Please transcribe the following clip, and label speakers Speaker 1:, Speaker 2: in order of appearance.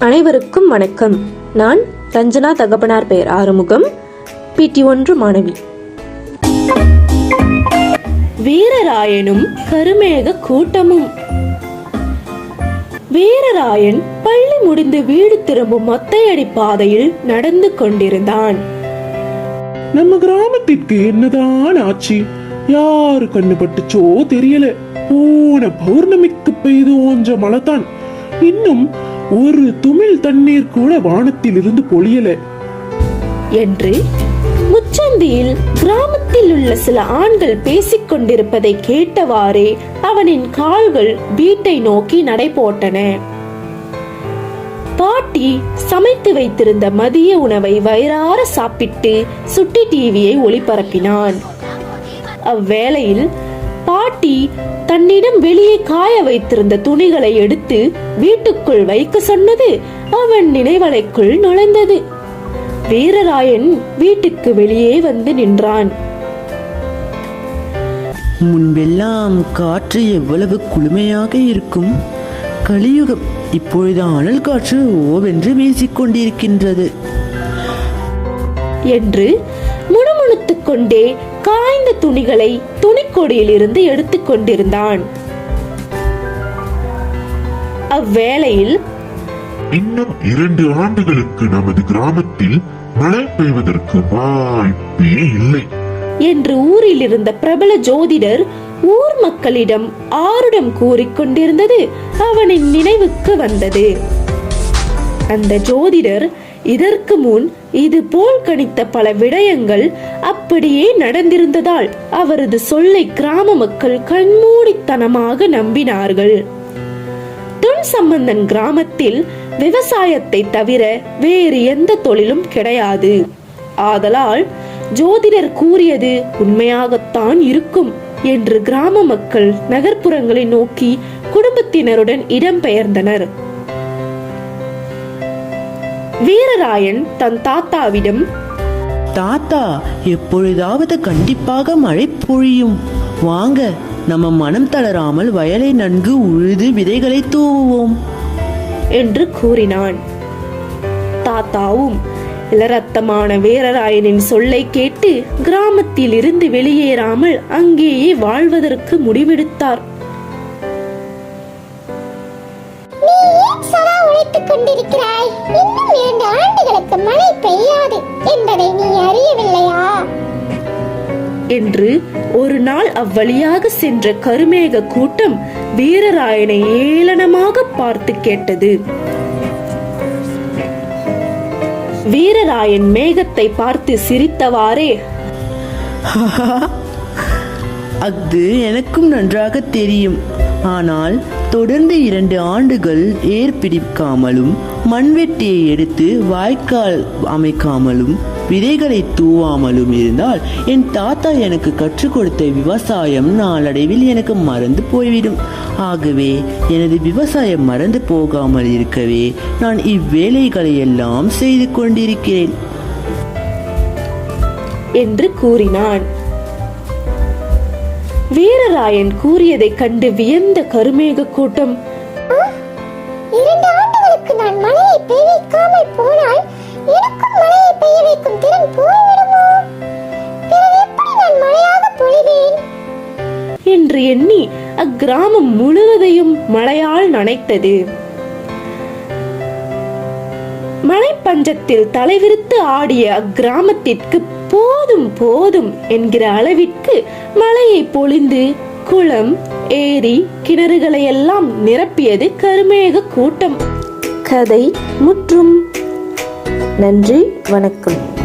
Speaker 1: அனைவருக்கும் வணக்கம். நான் ரஞ்சனா தகப்பனார் பெயர் ஆறுமுகம். பிடி ஒன்று மாணவி.
Speaker 2: வீரராயனும் கருமேக கூட்டமும். வீரராயன் பள்ளி முடிந்து வீடு திரும்பும் மொத்தையடி பாதையில் நடந்து கொண்டிருந்தான்.
Speaker 3: நம்ம கிராமத்திற்கு என்னதான் ஆச்சு? யாரு கண்ணு பட்டுச்சோ தெரியல. போன பௌர்ணமிக்கு பெய்து ஓஞ்ச மழைதான். இன்னும் ஒரு துமிழ் தண்ணீர் கூட வானத்தில் இருந்து பொழியல.
Speaker 2: என்று முச்சந்தியில் கிராமத்தில் உள்ள சில ஆண்கள் பேசிக் கொண்டிருப்பதை கேட்டவாறே அவனின் கால்கள் வீட்டை நோக்கி நடை போட்டன பாட்டி சமைத்து வைத்திருந்த மதிய உணவை வயிறார சாப்பிட்டு சுட்டி டிவியை ஒளிபரப்பினான். அவ்வேளையில் பாட்டி தன்னிடம் வெளியே காய வைத்திருந்த துணிகளை எடுத்து வீட்டுக்குள் வைக்க சொன்னது அவன் நினைவலைக்குள் நுழைந்தது. வீரராயன் வீட்டுக்கு வெளியே வந்து நின்றான்.
Speaker 4: முன்பெல்லாம் காற்று எவ்வளவு குளுமையாக இருக்கும். கலியுகம் இப்பொழுது அனல் காற்று ஓவென்று வீசிக்கொண்டிருக்கின்றது.
Speaker 2: என்று முணுமுணுத்துக் கொண்டே காய்ந்த துணிகளை துணிக்கொடியில் இருந்து எடுத்துக் கொண்டிருந்தான். அவ்வேளையில்
Speaker 5: இன்னும் இரண்டு ஆண்டுகளுக்கு நமது கிராமத்தில் மழை பெய்வதற்கு வாய்ப்பே இல்லை.
Speaker 2: என்று ஊரில் இருந்த பிரபல ஜோதிடர் ஊர் மக்களிடம் ஆருடம் கூறிக்கொண்டிருந்தது அவனின் நினைவுக்கு வந்தது. அந்த ஜோதிடர் இதற்கு முன் இது போல் கணித்த பல விடயங்கள் அப்படியே நடந்திருந்ததால் அவரது சொல்லை கிராம மக்கள் கண்மூடித்தனமாக நம்பினார்கள். தொன் சம்பந்தன் கிராமத்தில் விவசாயத்தை தவிர வேறு எந்த தொழிலும் கிடையாது. ஆதலால் ஜோதிடர் கூறியது உண்மையாகத்தான் இருக்கும் என்று கிராம மக்கள் நகர்ப்புறங்களை நோக்கி குடும்பத்தினருடன் இடம்பெயர்ந்தனர். வீரராயன் தன் தாத்தாவிடம்
Speaker 4: தாத்தா எப்பொழுதாவது கண்டிப்பாக மழை பொழியும். வாங்க நம்ம மனம் தளராமல் வயலை நன்கு உழுது விதைகளை தூவுவோம்.
Speaker 2: என்று கூறினான். தாத்தாவும் இளரத்தமான வீரராயனின் சொல்லை கேட்டு கிராமத்தில் இருந்து வெளியேறாமல் அங்கேயே வாழ்வதற்கு முடிவெடுத்தார்.
Speaker 6: உழைத்துக் கொண்டிருக்கிறாய். இன்னும் இரண்டு ஆண்டுகளுக்கு மழை பெய்யாது என்பதை நீ அறியவில்லையா?
Speaker 2: என்று ஒரு நாள் அவ்வழியாக சென்ற கருமேக கூட்டம் வீரராயனை ஏளனமாக பார்த்து கேட்டது. வீரராயன் மேகத்தை பார்த்து சிரித்தவாறே
Speaker 4: அது எனக்கும் நன்றாக தெரியும். ஆனால் தொடர்ந்து இரண்டு ஆண்டுகள் ஏர் பிடிக்காமலும் மண்வெட்டியை எடுத்து வாய்க்கால் அமைக்காமலும் விதைகளை தூவாமலும் இருந்தால் என் தாத்தா எனக்கு கற்றுக் கொடுத்த விவசாயம் நாளடைவில் எனக்கு மறந்து போய்விடும். ஆகவே எனது விவசாயம் மறந்து போகாமல் இருக்கவே நான் இவ்வேலைகளை எல்லாம் செய்து கொண்டிருக்கிறேன்.
Speaker 2: என்று கூறினான். வீரராயன் கூறியதைக் கண்டு வியந்த கருமேக கூட்டம்.
Speaker 6: இரண்டு ஆண்டுகளுக்கு நான் மழையை பெய்விக்காமல் போனால் எனக்கும் மழையை பெய்ய வைக்கும் திறன் போய்விடுமோ? பிறகு எப்படி நான் மழையாக பொழிவேன்?
Speaker 2: என்று எண்ணி அக்கிராமம் முழுவதையும் மழையால் நனைத்தது. மழை பஞ்சத்தில் தலைவிரித்து ஆடிய அக்கிராமத்திற்கு போதும் போதும் என்கிற அளவிற்கு மழையை பொழிந்து குளம் ஏரி கிணறுகளை எல்லாம் நிரப்பியது கருமேக கூட்டம்.
Speaker 1: கதை முற்றும். நன்றி வணக்கம்.